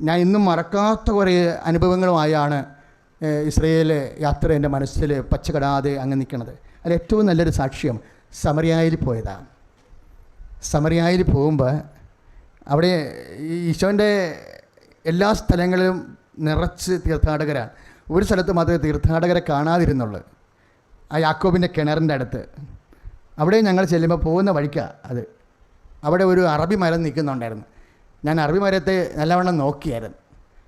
ഞാൻ ഇന്നും മറക്കാത്ത കുറേ അനുഭവങ്ങളുമായാണ് ഇസ്രയേൽ യാത്ര എന്റെ മനസ്സിൽ പച്ചകടാതെ അങ്ങ് നിൽക്കുന്നത്. അതിൽ ഏറ്റവും നല്ലൊരു സാക്ഷ്യം സമറിയായിൽ പോയതാണ് സമറിയായിൽ പോകുമ്പോൾ അവിടെ ഈശോന്റെ എല്ലാ സ്ഥലങ്ങളിലും നിറച്ച് തീർത്ഥാടകരാണ്. ഒരു സ്ഥലത്ത് മാത്രമേ തീർത്ഥാടകരെ കാണാതിരുന്നുള്ളൂ. ആ യാക്കോബിന്റെ കിണറിന്റെ അടുത്ത്. അവിടെ ഞങ്ങൾ ചെല്ലുമ്പോൾ പോകുന്ന വഴിക്കാണ് അത്. അവിടെ ഒരു അറബി മരം നിൽക്കുന്നുണ്ടായിരുന്നു. ഞാൻ അറബി മരത്തെ നല്ലവണ്ണം നോക്കിയായിരുന്നു.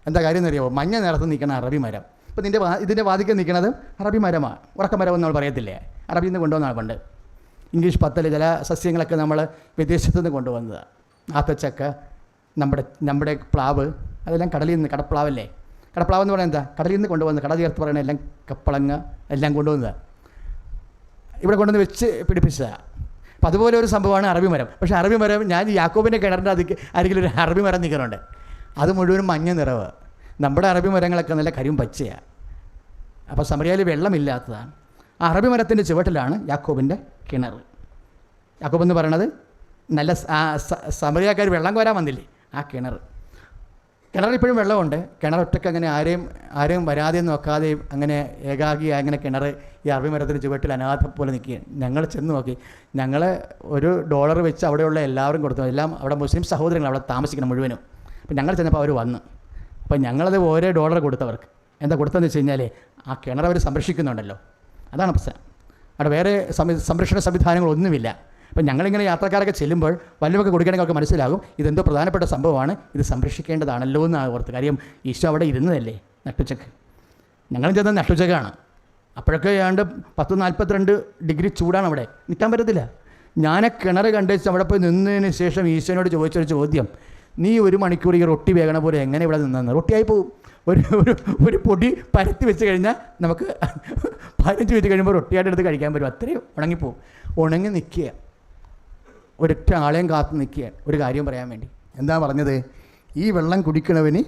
എന്താ കാര്യം എന്നറിയാമോ മഞ്ഞ നിറത്ത് നിൽക്കുന്ന അറബി മരം. ഇപ്പോൾ നിന്റെ ഇതിന്റെ വാതിക്കൽ നിൽക്കുന്നത് അറബി മരമാണ് ഉറക്കമരം നമ്മൾ പറയത്തില്ലേ? അറബിയിൽ നിന്ന് കൊണ്ടുവന്നാണ് പണ്ട് ഇംഗ്ലീഷ് പത്തൽ ചില സസ്യങ്ങളൊക്കെ നമ്മൾ വിദേശത്തു നിന്ന് കൊണ്ടുവന്നതാണ് ആത്തച്ചക്ക നമ്മുടെ നമ്മുടെ പ്ലാവ് അതെല്ലാം കടലിൽ നിന്ന് കടപ്ലാവല്ലേ? കടപ്ലാവ് എന്ന് പറയുന്നത് എന്താ? കടലിൽ നിന്ന് കൊണ്ടുവന്ന് കട ചേർത്ത് പറയുന്ന എല്ലാം കപ്പളങ്ങ എല്ലാം കൊണ്ടുവന്നതാണ് ഇവിടെ കൊണ്ടുവന്ന് വെച്ച് പിടിപ്പിച്ചതാണ് അപ്പം അതുപോലെ ഒരു സംഭവമാണ് അറബി മരം. പക്ഷേ അറബി മരം ഞാൻ യാക്കോബിന്റെ കിണറിന്റെ അതിക്ക് അരികിൽ ഒരു അറബി മരം നിൽക്കുന്നുണ്ട് അത് മുഴുവനും മഞ്ഞ നിറവ്. നമ്മുടെ അറബി മരങ്ങളൊക്കെ നല്ല കരിയും പച്ചയാണ് അപ്പോൾ സമരിയയിൽ വെള്ളമില്ലാത്തതാണ്. ആ അറബി മരത്തിന്റെ ചുവട്ടിലാണ് യാക്കോബിന്റെ കിണർ യാക്കോബ് എന്ന് പറയണത് നല്ല സമരിയാക്കാർ വെള്ളം കോരാൻ വന്നില്ലേ? ആ കിണർ കിണറിൽ ഇപ്പോഴും വെള്ളമുണ്ട്. കിണർ ഒറ്റയ്ക്ക് അങ്ങനെ ആരെയും ആരെയും വരാതെ നോക്കാതെയും അങ്ങനെ ഏകാഗിയായി അങ്ങനെ കിണർ ഈ അറബി മരത്തിന് ചുവട്ടിൽ അനാഥ പോലെ നിൽക്കുകയാണ്. ഞങ്ങൾ ചെന്ന് നോക്കി. ഞങ്ങൾ ഒരു ഡോളർ വെച്ച് അവിടെയുള്ള എല്ലാവരും കൊടുത്തു. എല്ലാം അവിടെ മുസ്ലിം സഹോദരങ്ങൾ അവിടെ താമസിക്കണം മുഴുവനും. അപ്പം ഞങ്ങൾ ചെന്നപ്പോൾ അവർ വന്നു. അപ്പം ഞങ്ങളത് ഓരോ ഡോളർ കൊടുത്തവർക്ക്. എന്താ കൊടുത്തതെന്ന് വെച്ച് കഴിഞ്ഞാൽ ആ കിണർ അവർ സംരക്ഷിക്കുന്നുണ്ടല്ലോ. അതാണ് പ്രശ്നം. അവിടെ വേറെ സംരക്ഷണ സംവിധാനങ്ങളൊന്നുമില്ല. അപ്പം ഞങ്ങളിങ്ങനെ യാത്രക്കാരൊക്കെ ചെല്ലുമ്പോൾ വല്ലതൊക്കെ കൊടുക്കണമെങ്കിൽ അവർക്ക് മനസ്സിലാകും ഇതെന്തോ പ്രധാനപ്പെട്ട സംഭവമാണ് ഇത് സംരക്ഷിക്കേണ്ടതാണല്ലോ എന്ന് ഓർത്ത്. കാര്യം ഈശോ അവിടെ ഇരുന്നതല്ലേ നട്ടുച്ചക്ക്? ഞങ്ങളും ചെന്നത് നട്ടുച്ചക്കാണ്. അപ്പോഴൊക്കെ ഏതാണ്ട് പത്ത് നാൽപ്പത്തിരണ്ട് ഡിഗ്രി ചൂടാണ് അവിടെ. നിൽക്കാൻ പറ്റത്തില്ല. ഞാൻ കിണർ കണ്ടേച്ച് അവിടെ പോയി നിന്നതിന് ശേഷം ഈശോനോട് ചോദിച്ചൊരു ചോദ്യം. നീ ഒരു മണിക്കൂർ ഈ റൊട്ടി വേഗണ പോലെ എങ്ങനെ ഇവിടെ നിന്നെന്ന് റൊട്ടിയായി പോകും ഒരു ഒരു ഒരു പൊടി പരത്തി വെച്ച് കഴിഞ്ഞാൽ നമുക്ക് പതിനഞ്ച് മിനിറ്റ് കഴിയുമ്പോൾ റൊട്ടിയായിട്ട് എടുത്ത് കഴിക്കാൻ പറ്റും. അത്രയും ഉണങ്ങിപ്പോവും. ഉണങ്ങി നിൽക്കുക. ഒരൊറ്റ ആളെയും കാത്തു നിൽക്കുകയാണ്. ഒരു കാര്യം പറയാൻ വേണ്ടി. എന്താ പറഞ്ഞത്? ഈ വെള്ളം കുടിക്കണവന്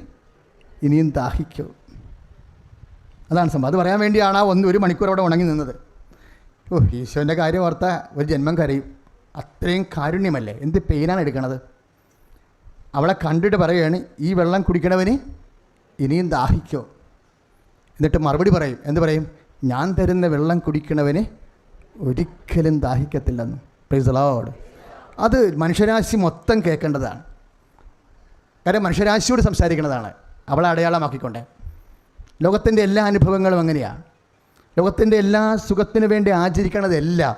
ഇനിയും ദാഹിക്കും. അതാണ് സംഭവം. അത് പറയാൻ വേണ്ടിയാണ് ആ ഒന്ന് ഒരു മണിക്കൂർ അവിടെ ഉണങ്ങി നിന്നത്. ഓ ഈശോന്റെ കാര്യം ഓർത്ത ഒരു ജന്മം കരയും. അത്രയും കാരുണ്യമല്ലേ? എന്ത് പെയിനാണ് എടുക്കണത്? അവളെ കണ്ടിട്ട് പറയുകയാണ് ഈ വെള്ളം കുടിക്കണവന് ഇനിയും ദാഹിക്കോ. എന്നിട്ട് മറുപടി പറയും. എന്ത് പറയും? ഞാൻ തരുന്ന വെള്ളം കുടിക്കണവന് ഒരിക്കലും ദാഹിക്കത്തില്ലെന്ന്. പ്രൈസ് ലോഡ് അത് മനുഷ്യരാശി മൊത്തം കേൾക്കേണ്ടതാണ്. കാര്യം മനുഷ്യരാശിയോട് സംസാരിക്കുന്നതാണ്. അവളെ അടയാളമാക്കിക്കൊണ്ട്. ലോകത്തിന്റെ എല്ലാ അനുഭവങ്ങളും അങ്ങനെയാണ് ലോകത്തിന്റെ എല്ലാ സുഖത്തിനു വേണ്ടി ആചരിക്കണതെല്ലാം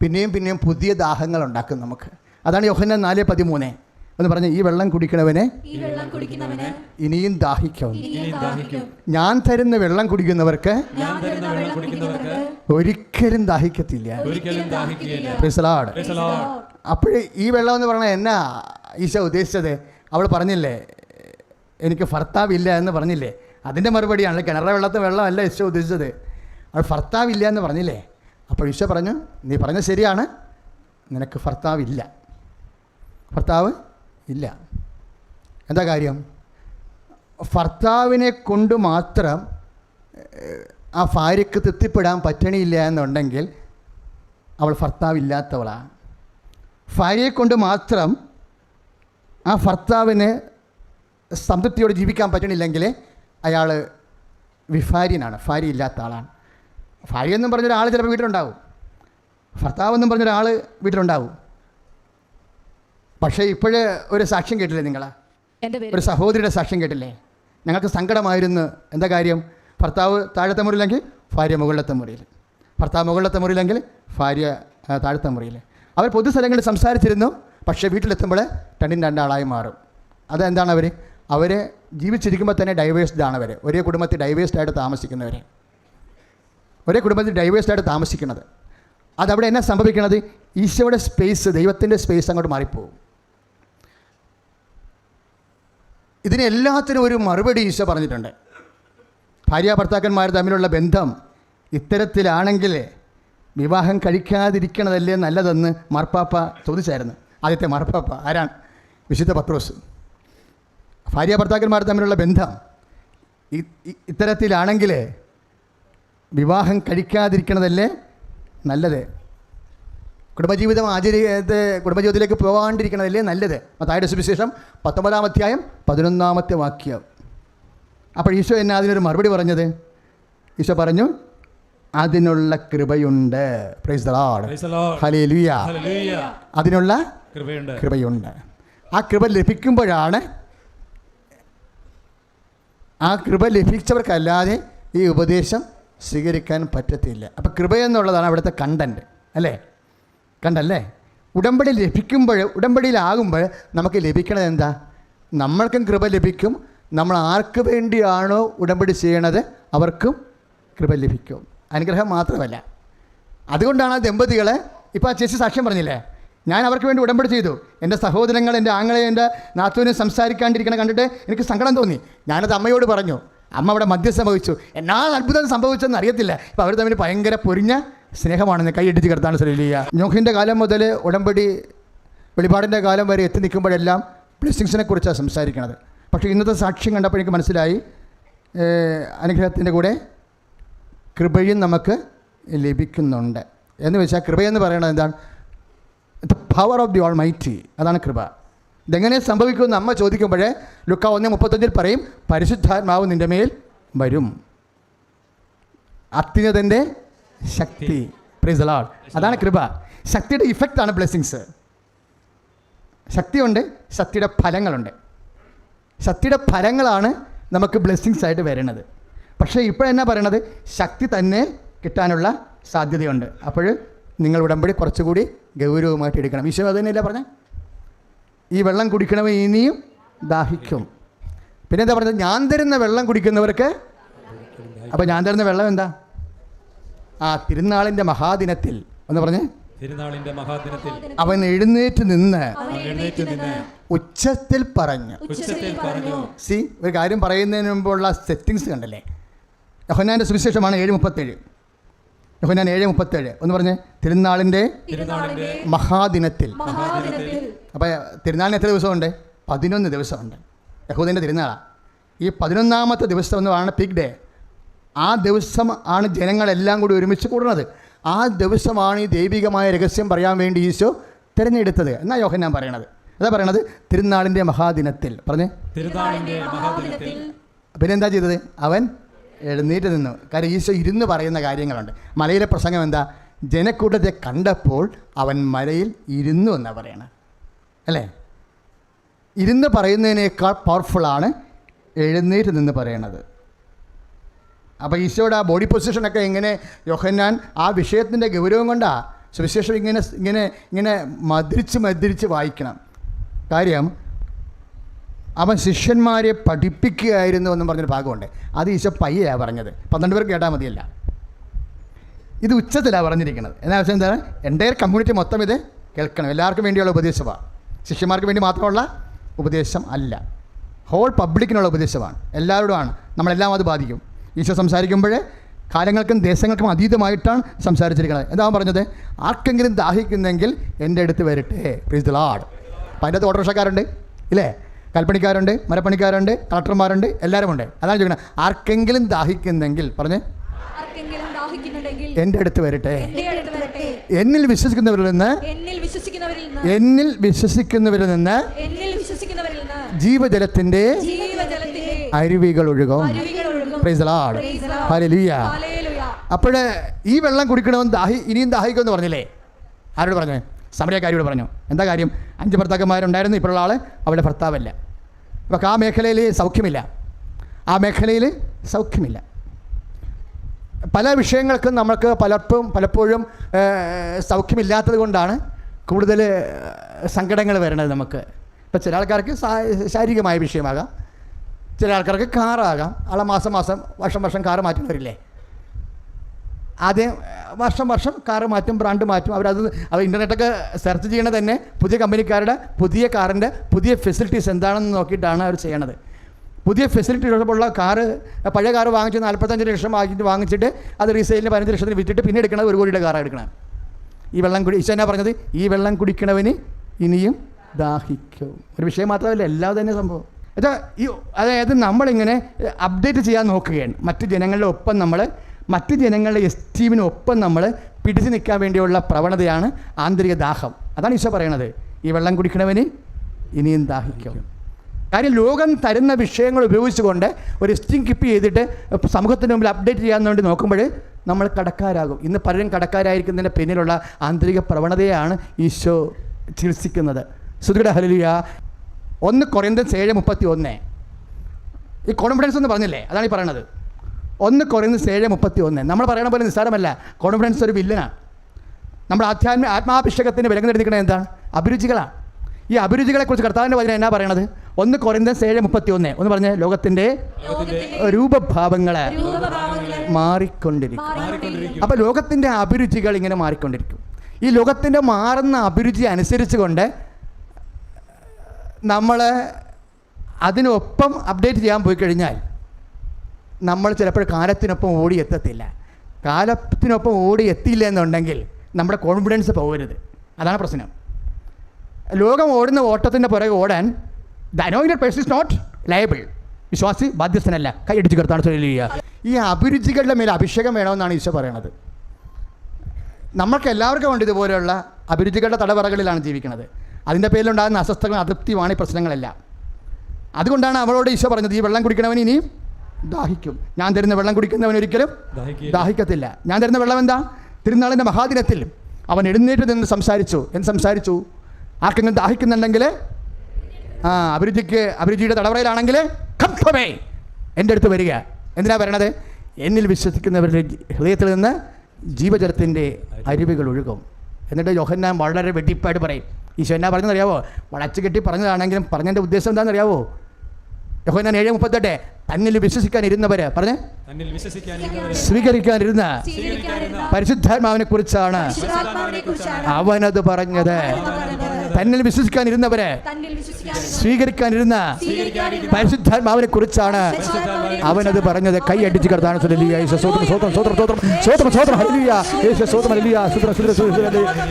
പിന്നെയും പിന്നെയും പുതിയ ദാഹങ്ങൾ ഉണ്ടാക്കും നമുക്ക്. അതാണ് യോഹന്ന നാല് പതിമൂന്ന്. എന്ന് പറഞ്ഞ ഈ വെള്ളം കുടിക്കണവനെ ഈ വെള്ളം കുടിക്കുന്നവന് ഇനിയും ദാഹിക്കും. ഇനിയും ദാഹിക്കും. ഞാൻ തരുന്ന വെള്ളം കുടിക്കുന്നവർക്ക് ഞാൻ തരുന്ന വെള്ളം കുടിക്കുന്നവർക്ക് ഒരിക്കലും ദാഹിക്കത്തില്ല. അപ്പോഴേ ഈ വെള്ളം എന്ന് പറഞ്ഞാൽ എന്നാ ഈശ ഉദ്ദേശിച്ചത്? അവൾ പറഞ്ഞില്ലേ എനിക്ക് ഭർത്താവില്ല എന്ന് പറഞ്ഞില്ലേ? അതിന്റെ മറുപടിയാണ് കിണറിലെ വെള്ളത്തെ വെള്ളമല്ല ഈശോ ഉദ്ദേശിച്ചത്. അവൾ ഭർത്താവില്ല എന്ന് പറഞ്ഞില്ലേ? അപ്പോൾ ഈശോ പറഞ്ഞു നീ പറഞ്ഞത് ശരിയാണ്. നിനക്ക് ഭർത്താവില്ല. ഭർത്താവ് ഇല്ല. എന്താ കാര്യം? ഭർത്താവിനെ കൊണ്ട് മാത്രം ആ ഭാര്യയ്ക്ക് തൃപ്തിപ്പെടാൻ പറ്റണില്ല എന്നുണ്ടെങ്കിൽ അവൾ ഭർത്താവില്ലാത്തവളാണ് ഭാര്യയെ കൊണ്ട് മാത്രം ആ ഭർത്താവിന് സംതൃപ്തിയോടെ ജീവിക്കാൻ പറ്റണില്ലെങ്കിൽ അയാൾ വിഭാര്യനാണ് ഭാര്യ ഇല്ലാത്ത ആളാണ്. ഭാര്യ എന്നും പറഞ്ഞൊരാൾ ചിലപ്പോൾ വീട്ടിലുണ്ടാവും. ഭർത്താവ് എന്നും പറഞ്ഞൊരാൾ വീട്ടിലുണ്ടാവും. പക്ഷേ ഇപ്പോഴേ ഒരു സാക്ഷ്യം കേട്ടില്ലേ നിങ്ങൾ ഒരു സഹോദരിയുടെ സാക്ഷ്യം കേട്ടില്ലേ? ഞങ്ങൾക്ക് സങ്കടമായിരുന്നു. എന്താ കാര്യം? ഭർത്താവ് താഴത്തെ മുറിയിലെങ്കിൽ ഭാര്യ മുകളിലത്തെ മുറിയിൽ. ഭർത്താവ് മുകളിലത്തെ മുറിയിലെങ്കിൽ ഭാര്യ താഴത്തെ മുറിയിൽ. അവർ പൊതുസ്ഥലങ്ങളിൽ സംസാരിച്ചിരുന്നു പക്ഷേ വീട്ടിലെത്തുമ്പോൾ രണ്ടും രണ്ടാളായി മാറും. അതെന്താണ് അവർ അവർ ജീവിച്ചിരിക്കുമ്പോൾ തന്നെ ഡൈവേഴ്സ്ഡ് ആണ് അവർ ഒരേ കുടുംബത്തിൽ ഡൈവേഴ്സ്ഡ് ആയിട്ട് താമസിക്കുന്നവർ ഒരേ കുടുംബത്തിൽ ഡൈവേഴ്സ്ഡ് ആയിട്ട് താമസിക്കുന്നത്. അതവിടെ എന്നാ സംഭവിക്കുന്നത് ഈശോയുടെ സ്പേസ് ദൈവത്തിന്റെ സ്പേസ് അങ്ങോട്ട് മാറിപ്പോകും ഇതിന് എല്ലാത്തിനും ഒരു മറുപടി ഈശോ പറഞ്ഞിട്ടുണ്ട്. ഭാര്യ ഭർത്താക്കന്മാർ തമ്മിലുള്ള ബന്ധം ഇത്തരത്തിലാണെങ്കിൽ വിവാഹം കഴിക്കാതിരിക്കണതല്ലേ നല്ലതെന്ന് മാർപ്പാപ്പ ചോദിച്ചായിരുന്നു. ആദ്യത്തെ മാർപ്പാപ്പ ആരാണ്? വിശുദ്ധ പത്രോസ്. ഭാര്യ ഭർത്താക്കന്മാർ തമ്മിലുള്ള ബന്ധം ഇത്തരത്തിലാണെങ്കിൽ വിവാഹം കഴിക്കാതിരിക്കണതല്ലേ നല്ലത്? കുടുംബജീവിതം ആചരിയത്തെ കുടുംബജീവിതത്തിലേക്ക് പോകാണ്ടിരിക്കണതല്ലേ നല്ലത്? മത്തായുടെ സുവിശേഷം പത്തൊമ്പതാം അധ്യായം പതിനൊന്നാമത്തെ വാക്യം. അപ്പോൾ ഈശോ എന്നെ അതിനൊരു മറുപടി പറഞ്ഞത്? ഈശോ പറഞ്ഞു അതിനുള്ള കൃപയുണ്ട്. പ്രൈസ്. അതിനുള്ള കൃപയുണ്ട്. ആ കൃപ ലഭിക്കുമ്പോഴാണ് ആ കൃപ ലഭിച്ചവർക്കല്ലാതെ ഈ ഉപദേശം സ്വീകരിക്കാൻ പറ്റത്തില്ല. അപ്പം കൃപ എന്നുള്ളതാണ് അവിടുത്തെ കണ്ടന്റ് അല്ലേ? കണ്ടല്ലേ? ഉടമ്പടി ലഭിക്കുമ്പോൾ ഉടമ്പടിയിലാകുമ്പോൾ നമുക്ക് ലഭിക്കണത് എന്താ? നമ്മൾക്കും കൃപ ലഭിക്കും. നമ്മൾ ആർക്ക് വേണ്ടിയാണോ ഉടമ്പടി ചെയ്യണത് അവർക്കും കൃപ ലഭിക്കും. അനുഗ്രഹം മാത്രമല്ല. അതുകൊണ്ടാണ് ദമ്പതികളെ ഇപ്പോൾ ആ ചേച്ചി സാക്ഷ്യം പറഞ്ഞില്ലേ? ഞാൻ അവർക്ക് വേണ്ടി ഉടമ്പടി ചെയ്തു. എന്റെ സഹോദരങ്ങൾ എന്റെ ആങ്ങളെ എന്റെ നാത്തുവിനെ സംസാരിക്കാണ്ടിരിക്കണം കണ്ടിട്ട് എനിക്ക് സങ്കടം തോന്നി. ഞാനത് അമ്മയോട് പറഞ്ഞു. അമ്മ അവിടെ മദ്യം സംഭവിച്ചു. എന്നാ അത്ഭുതം സംഭവിച്ചെന്ന് അറിയത്തില്ല. ഇപ്പോൾ അവർ തമ്മിൽ ഭയങ്കര പൊരിഞ്ഞ സ്നേഹമാണെന്ന് കൈയിടിച്ച് കിടത്താണ് ശ്രദ്ധിക്കുക നോഹിന്റെ കാലം മുതൽ ഉടമ്പടി വെളിപാടിന്റെ കാലം വരെ എത്തി നിൽക്കുമ്പോഴെല്ലാം ബ്ലെസ്സിങ്സിനെ കുറിച്ചാണ് സംസാരിക്കുന്നത്. പക്ഷേ ഇന്നത്തെ സാക്ഷ്യം കണ്ടപ്പോൾ എനിക്ക് മനസ്സിലായി അനുഗ്രഹത്തിന്റെ കൂടെ കൃപയും നമുക്ക് ലഭിക്കുന്നുണ്ട്. എന്ന് വെച്ചാൽ കൃപയെന്ന് പറയുന്നത് എന്താണ്? The power of the almighty അതാണ് കൃപ. ഇതെങ്ങനെ സംഭവിക്കുമെന്ന് അമ്മ ചോദിക്കുമ്പോഴേ ലുക്ക ഒന്ന് മുപ്പത്തഞ്ചിൽ പറയും പരിശുദ്ധാത്മാവ് നിന്റെ മേൽ വരും. അത്യുന്നതന്റെ ശക്തി. പ്രൈസ് അലോഡ് അതാണ് കൃപ. ശക്തിയുടെ ഇഫക്റ്റ് ആണ് ബ്ലെസ്സിങ്സ് ശക്തിയുണ്ട് ശക്തിയുടെ ഫലങ്ങളുണ്ട്. ശക്തിയുടെ ഫലങ്ങളാണ് നമുക്ക് ബ്ലെസ്സിങ്സ് ആയിട്ട് വരുന്നത്. പക്ഷേ ഇപ്പോൾ എന്നാ പറയണത്? ശക്തി തന്നെ കിട്ടാനുള്ള സാധ്യതയുണ്ട്. അപ്പോൾ നിങ്ങൾ ഉടമ്പടി കുറച്ചുകൂടി ഗൗരവമായിട്ട് എടുക്കണം. ഈശോ അത് തന്നെയല്ലേ പറഞ്ഞേ? ഈ വെള്ളം കുടിക്കണവൻ ഇനിയും ദാഹിക്കും. പിന്നെ എന്താ പറഞ്ഞത്? ഞാൻ തരുന്ന വെള്ളം കുടിക്കുന്നവർക്ക് അപ്പോൾ ഞാൻ തരുന്ന വെള്ളം എന്താ? ആ തിരുനാളിന്റെ മഹാദിനത്തിൽ. എന്ന് പറഞ്ഞേ. തിരുനാളിന്റെ മഹാദിനത്തിൽ. അവൻ എഴുന്നേറ്റ് നിന്ന് ഉച്ചത്തിൽ പറഞ്ഞു. ഉച്ചത്തിൽ പറഞ്ഞു. സി ഒരു കാര്യം പറയുന്നതിന് മുമ്പുള്ള സെറ്റിങ്സ് കണ്ടല്ലേ? യഹോനാന്റെ സുവിശേഷമാണ് ഏഴ് മുപ്പത്തേഴ് യഹോനാൻ ഏഴ് മുപ്പത്തേഴ് ഒന്ന് പറഞ്ഞ്. തിരുനാളിന്റെ മഹാദിനത്തിൽ. അപ്പോൾ തിരുനാളിന് എത്ര ദിവസമുണ്ട്? പതിനൊന്ന് ദിവസമുണ്ട്. യഹൂദിന്റെ തിരുനാളാണ് ഈ പതിനൊന്നാമത്തെ ദിവസം എന്ന് പറയുന്നത് പിഗ് ഡേ ആ ദിവസം ആണ് ജനങ്ങളെല്ലാം കൂടി ഒരുമിച്ച് കൂടുന്നത്. ആ ദിവസമാണ് ഈ ദൈവികമായ രഹസ്യം പറയാൻ വേണ്ടി ഈശോ തിരഞ്ഞെടുത്തത്. എന്നാ യോഹൻ ഞാൻ പറയണത്. അതാ പറയണത് തിരുനാളിന്റെ മഹാദിനത്തിൽ. പറഞ്ഞേ. പിന്നെ എന്താ ചെയ്തത്? അവൻ എഴുന്നേറ്റ് നിന്നു. കാര്യം ഈശോ ഇരുന്ന് പറയുന്ന കാര്യങ്ങളുണ്ട്. മലയിലെ പ്രസംഗം എന്താ? ജനക്കൂട്ടത്തെ കണ്ടപ്പോൾ അവൻ മലയിൽ ഇരുന്നു എന്നാണ് പറയണത്. അല്ലേ? ഇരുന്ന് പറയുന്നതിനേക്കാൾ പവർഫുള്ളാണ് എഴുന്നേറ്റ് നിന്ന് പറയണത്. അപ്പോൾ ഈശോയുടെ ആ ബോഡി പൊസിഷനൊക്കെ എങ്ങനെ യോഹന്നാൻ ആ വിഷയത്തിന്റെ ഗൗരവം കൊണ്ടാണ് സുവിശേഷം ഇങ്ങനെ ഇങ്ങനെ ഇങ്ങനെ മദ്രിച്ച് മദ്രിച്ച് വായിക്കണം. കാര്യം അവൻ ശിഷ്യന്മാരെ പഠിപ്പിക്കുകയായിരുന്നു എന്നും പറഞ്ഞൊരു ഭാഗമുണ്ട്. അത് ഈശോ പയ്യയാണ് പറഞ്ഞത്. പന്ത്രണ്ട് പേർക്ക് കേട്ടാൽ മതിയല്ല. ഇത് ഉച്ചത്തിലാണ് പറഞ്ഞിരിക്കുന്നത് എന്നാ വെച്ചാൽ എന്താണ്? എന്റെ കമ്മ്യൂണിറ്റി മൊത്തം ഇത് കേൾക്കണം. എല്ലാവർക്കും വേണ്ടിയുള്ള ഉപദേശമാണ് ശിഷ്യന്മാർക്ക് വേണ്ടി മാത്രമുള്ള ഉപദേശം അല്ല. ഹോൾ പബ്ലിക്കിനുള്ള ഉപദേശമാണ്. എല്ലാവരോടുമാണ് നമ്മളെല്ലാം അത് ബാധിക്കും. ഈശോ സംസാരിക്കുമ്പോഴേ കാലങ്ങൾക്കും ദേശങ്ങൾക്കും അതീതമായിട്ടാണ് സംസാരിച്ചിരിക്കുന്നത്. എന്താ പറഞ്ഞത്? ആർക്കെങ്കിലും ദാഹിക്കുന്നെങ്കിൽ എന്റെ അടുത്ത് വരട്ടെ. പ്രീസ് ദ ലാഡ് അപ്പം അതിന്റെ അകത്ത് ഓട്ടോറിക്ഷക്കാരുണ്ട് ഇല്ലേ? കൽപ്പണിക്കാരുണ്ട് മരപ്പണിക്കാരുണ്ട് കളക്ടർമാരുണ്ട് എല്ലാവരും ഉണ്ട് അതാണ് ചോദിക്കുന്നത് ആർക്കെങ്കിലും ദാഹിക്കുന്നെങ്കിൽ പറഞ്ഞ്. എന്റെ അടുത്ത് വരട്ടെ. എന്റെ അടുത്ത് വരട്ടെ. എന്നിൽ വിശ്വസിക്കുന്നവരിൽ നിന്ന് എന്നിൽ വിശ്വസിക്കുന്നവരിൽ നിന്ന് ജീവജലത്തിന്റെ അരുവികൾ ഒഴുകും. Praise lord. ഹല്ലേലൂയ. അപ്പോൾ ഈ വെള്ളം കുടിക്കണമെന്ന് ദാഹി ഇനിയും ദാഹിക്കുമെന്ന് പറഞ്ഞില്ലേ? ആരോട് പറഞ്ഞു? സമരക്കാരിയോട് പറഞ്ഞു. എന്താ കാര്യം? അഞ്ച് ഭർത്താക്കന്മാരുണ്ടായിരുന്നു ഇപ്പോഴുള്ള ആൾ അവളുടെ ഭർത്താവല്ല. അപ്പോൾ ആ മേഖലയിൽ സൗഖ്യമില്ല. ആ മേഖലയിൽ സൗഖ്യമില്ല. പല വിഷയങ്ങൾക്കും നമുക്ക് പലപ്പോഴും പലപ്പോഴും സൗഖ്യമില്ലാത്തത് കൊണ്ടാണ് കൂടുതൽ സങ്കടങ്ങൾ വരുന്നത് നമുക്ക്. ഇപ്പോൾ ചില ആൾക്കാർക്ക് ശാരീരികമായ വിഷയമാകാം. ചില ആൾക്കാർക്ക് കാറാകാം. ആളെ മാസം മാസം വർഷം വർഷം കാറ് മാറ്റുന്നവരില്ലേ? ആദ്യം വർഷം വർഷം കാറ് മാറ്റും ബ്രാൻഡ് മാറ്റും. അവരത് അവർ ഇന്റർനെറ്റൊക്കെ സെർച്ച് ചെയ്യണത് തന്നെ പുതിയ കമ്പനിക്കാരുടെ പുതിയ കാറിന്റെ പുതിയ ഫെസിലിറ്റീസ് എന്താണെന്ന് നോക്കിയിട്ടാണ് അവർ ചെയ്യണത്. പുതിയ ഫെസിലിറ്റി ഉള്ള കാറ് പഴയ കാറ് വാങ്ങിച്ച് നാൽപ്പത്തഞ്ച് ലക്ഷം വാങ്ങിച്ച് വാങ്ങിച്ചിട്ട് അത് റീസെയിലിന് പതിനഞ്ച് ലക്ഷത്തിന് വിറ്റിട്ട് പിന്നെ എടുക്കണത് ഒരു കോടിയുടെ കാറാണ് എടുക്കണം ഈ വെള്ളം കുടി ഈശോ എന്നാ പറഞ്ഞത്? ഈ വെള്ളം കുടിക്കണവന് ഇനിയും ദാഹിക്കും. ഒരു വിഷയം മാത്രമല്ല എല്ലാം തന്നെ സംഭവം. ഇത് ഈ അതായത് നമ്മളിങ്ങനെ അപ്ഡേറ്റ് ചെയ്യാൻ നോക്കുകയാണ്. മറ്റ് ജനങ്ങളുടെ ഒപ്പം നമ്മൾ മറ്റ് ജനങ്ങളുടെ എസ്റ്റീമിനൊപ്പം നമ്മൾ പിടിച്ചു നിൽക്കാൻ വേണ്ടിയുള്ള പ്രവണതയാണ് ആന്തരിക ദാഹം. അതാണ് ഈശോ പറയണത്. ഈ വെള്ളം കുടിക്കണവന് ഇനിയും ദാഹിക്കും. കാര്യം ലോകം തരുന്ന വിഷയങ്ങൾ ഉപയോഗിച്ചുകൊണ്ട് ഒരു സ്റ്റിങ് കിപ്പ് ചെയ്തിട്ട് സമൂഹത്തിന് മുമ്പിൽ അപ്ഡേറ്റ് ചെയ്യാൻ വേണ്ടി നോക്കുമ്പോൾ നമ്മൾ കടക്കാരാകും. ഇന്ന് പലരും കടക്കാരായിരിക്കുന്നതിന്റെ പിന്നിലുള്ള ആന്തരിക പ്രവണതയാണ് ഈശോ ചികിത്സിക്കുന്നത്. ശ്രുതിയുടെ ഹലിയ ഒന്ന് കുറയുന്നത് ഏഴ് മുപ്പത്തി ഒന്ന് ഈ കോൺഫിഡൻസ് എന്ന് പറഞ്ഞില്ലേ? അതാണ് ഈ പറയണത്. ഒന്ന് കുറയുന്നത് ഏഴ് മുപ്പത്തി ഒന്ന് നമ്മൾ പറയണ പോലെ നിസ്സാരമല്ല. കോൺഫിഡൻസ് ഒരു വില്ലനാണ് നമ്മൾ ആധ്യാത്മിക ആത്മാഭിഷേകത്തിന് വിലങ്ങെടുത്തിരിക്കുന്നത് എന്താണ് അഭിരുചികളാണ് ഈ അഭിരുചികളെക്കുറിച്ച് കർത്താവിന്റെ വചനം എന്നാ പറയണത്? ഒന്ന് കുറയുന്നത് ഏഴ് മുപ്പത്തി ഒന്ന് ഒന്ന് പറഞ്ഞ ലോകത്തിന്റെ രൂപഭാവങ്ങളെ മാറിക്കൊണ്ടിരിക്കും. അപ്പോൾ ലോകത്തിന്റെ അഭിരുചികൾ ഇങ്ങനെ മാറിക്കൊണ്ടിരിക്കും. ഈ ലോകത്തിന്റെ മാറുന്ന അഭിരുചി അനുസരിച്ച് കൊണ്ട് നമ്മൾ അതിനൊപ്പം അപ്ഡേറ്റ് ചെയ്യാൻ പോയി കഴിഞ്ഞാൽ നമ്മൾ ചിലപ്പോൾ കാലത്തിനൊപ്പം ഓടി എത്തത്തില്ല. കാലത്തിനൊപ്പം ഓടി എത്തിയില്ല എന്നുണ്ടെങ്കിൽ നമ്മുടെ കോൺഫിഡൻസ് പോകരുത്. അതാണ് പ്രശ്നം. ലോകം ഓടുന്ന ഓട്ടത്തിന്റെ പുറകെ ഓടാൻ the anointed person is not liable വിശ്വാസി ബാധ്യസ്ഥനല്ല. കൈയടിച്ച് തൊഴിൽ ചെയ്യുക. ഈ അഭിരുചികളുടെ മേൽ അഭിഷേകം വേണമെന്നാണ് ഈശോ പറയണത്. നമ്മൾക്ക് എല്ലാവർക്കും വേണ്ടി ഇതുപോലെയുള്ള അഭിരുചികളുടെ തടവറകളിലാണ് ജീവിക്കുന്നത്. അതിന്റെ പേരിലുണ്ടാകുന്ന അസ്വസ്ഥകളും അതൃപ്തിയുമാണ് ഈ പ്രശ്നങ്ങളെല്ലാം. അതുകൊണ്ടാണ് അവളോട് ഈശോ പറഞ്ഞത് ഈ വെള്ളം കുടിക്കണവൻ ഇനി ദാഹിക്കും. ഞാൻ തരുന്ന വെള്ളം കുടിക്കുന്നവൻ ഒരിക്കലും. ദാഹിക്കത്തില്ല. ഞാൻ തരുന്ന വെള്ളം എന്താ? തിരുനാളിന്റെ മഹാദിനത്തിൽ അവൻ എഴുന്നേറ്റ് നിന്ന് സംസാരിച്ചു. എന്ത് സംസാരിച്ചു? ആർക്കെങ്കിലും ദാഹിക്കുന്നുണ്ടെങ്കിൽ ആ അഭിരുചിക്ക് അഭിരുചിയുടെ തടവറയിലാണെങ്കിൽ കപ്പമേ എന്റെ അടുത്ത് വരിക. എന്തിനാ പറയണത്? എന്നിൽ വിശ്വസിക്കുന്നവരുടെ ഹൃദയത്തിൽ നിന്ന് ജീവജലത്തിന്റെ അരുവികൾ ഒഴുകും. എന്നിട്ട് യോഹന്നാൻ വളരെ വെട്ടിപ്പായിട്ട് പറയും ഈശോ എന്നാ പറഞ്ഞെന്നറിയാവോ വളച്ചു കെട്ടി പറഞ്ഞതാണെങ്കിലും പറഞ്ഞതിന്റെ ഉദ്ദേശം എന്താണെന്നറിയാവോ? യോഹന്നാൻ ഏഴ് മുപ്പത്തെട്ട് തന്നിൽ വിശ്വസിക്കാൻ പറഞ്ഞേ? തന്നിൽ വിശ്വസിക്കാനിരുന്നവരെ സ്വീകരിക്കാനിരുന്ന പരിശുദ്ധാത്മാവിനെ കുറിച്ചാണ് അവനത് പറഞ്ഞത്. തന്നിൽ വിശ്വസിക്കാനിരുന്നവരെ സ്വീകരിക്കാനിരുന്ന പരിശുദ്ധാത്മാവിനെ കുറിച്ചാണ് അവനത് പറഞ്ഞത്. കൈ അടിച്ച് കർത്താൻ സ്വോത്രം സ്വോത്രം സ്വോത്രം സ്വോത്രം സ്വോത്രം സ്വോത്രം ഹലിയ സ്വോത്രം ഹലിയ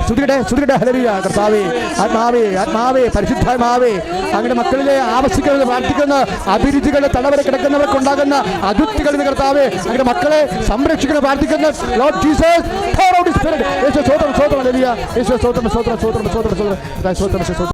സുതിയുടെ സുതിയുടെ ഹലിയ കർത്താവേ ആത്മാവേ ആത്മാവേ പരിശുദ്ധാത്മാവേ. അങ്ങനെ മക്കളിലെ ആവശ്യങ്ങൾ പ്രാർത്ഥിക്കുന്ന അഭിരുചികളുടെ തടവര കിടക്കുന്നവർക്കുണ്ടാകുന്ന അതിർത്തികൾ കർത്താവേ അങ്ങനെ മക്കളെ സംരക്ഷിക്കുന്ന പ്രാർത്ഥിക്കുന്ന ലോർഡ് ജീസസ് സ്വോത്രം സ്വോത്രം ഹലിയ സ്വോത്രം സ്വോത്രം സ്വോത്രം സ്വോത്രം സ്വോത്രം സ്വോത്രം സ്വോത്രം